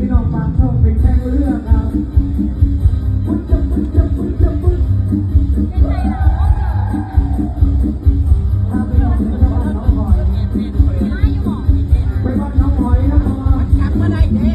พี่น้องปากช่องเป็นแค่เรื่องครับปุ๊บจับปุ๊บจับปุ๊บจับปุ๊บไปบ้านน้องหอยนะครับกลับมาได้เด้